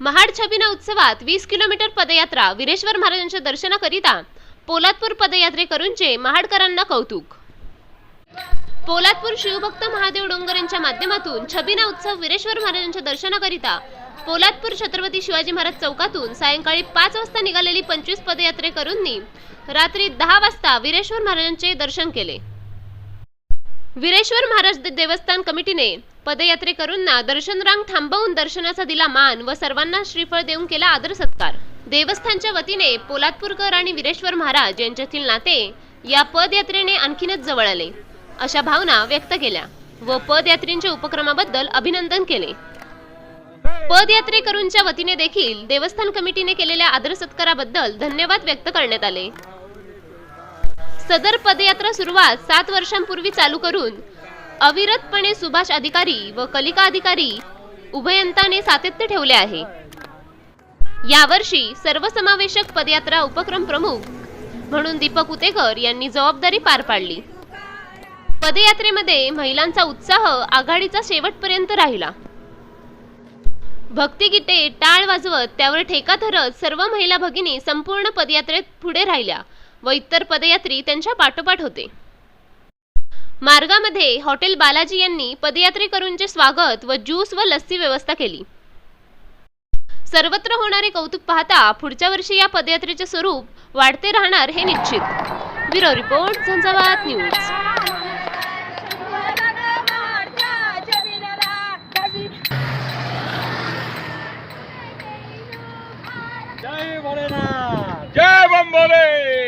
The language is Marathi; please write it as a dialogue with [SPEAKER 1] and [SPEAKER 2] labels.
[SPEAKER 1] महाड छबिना उत्सवात वीस किलोमीटर पदयात्रा वीरेश्वर महाराजांच्या दर्शनाकरिता पोलादपूर पदयात्रेकरूंचे महाडकरांना कौतुक. पोलादपूर शिवभक्त महादेव डोंगर यांच्या माध्यमातून छबिना उत्सव वीरेश्वर महाराजांच्या दर्शनाकरिता पोलादपूर छत्रपती शिवाजी महाराज चौकातून सायंकाळी पाच वाजता निघालेली पंचवीस पदयात्रेकरूंनी रात्री दहा वाजता वीरेश्वर महाराजांचे दर्शन केले. वीरेश्वर महाराज देवस्थान कमिटीने पदयात्रेकरूंना दर्शन रांग थांबवून दर्शनाचा दिला मान व सर्वांना श्रीफळ देऊन केला आदर सत्कार. देवस्थानच्या वतीने पोलादपूरकर आणि वीरेश्वर महाराज यांच्यातील नाते या पदयात्रेने आणखीनच जवळ आले. अशा भावना व्यक्त केल्या व पदयात्रींच्या उपक्रमाबद्दल अभिनंदन केले. पदयात्रेकरूंच्या वतीने देखील देवस्थान कमिटीने केलेल्या आदर सत्काराबद्दल धन्यवाद व्यक्त करण्यात आले. सदर पदयात्रा सुरुवात सात वर्षांपूर्वी चालू करून अविरतपणे सुभाष अधिकारी व कलिका अधिकारी उभयंताने सातत्य ठेवले आहे. यावर्षी सर्वसमावेशक पदयात्रा उपक्रम प्रमुख म्हणून दीपक उतेकर यांनी जबाबदारी पार पाडली. पदयात्रेमध्ये महिलांचा उत्साह आघाडीचा शेवटपर्यंत राहिला. भक्तिगीते टाळ वाजवत त्यावर ठेका धरत सर्व महिला भगिनी संपूर्ण पदयात्रेत पुढे राहिल्या. व इतर पदयात्री त्यांच्या पाठोपाठ होते. मार्गामध्ये हॉटेल बालाजी यांनी पदयात्रेकरूंचे स्वागत व ज्यूस व लस्सी व्यवस्था केली. सर्वत्र होणारे कौतुक पाहता पुढच्या वर्षी या पदयात्रेचे स्वरूप वाढते राहणार हे निश्चित. Bureau report Jhanjhavat news.
[SPEAKER 2] जय भोलेनाथ
[SPEAKER 3] जय बम भोले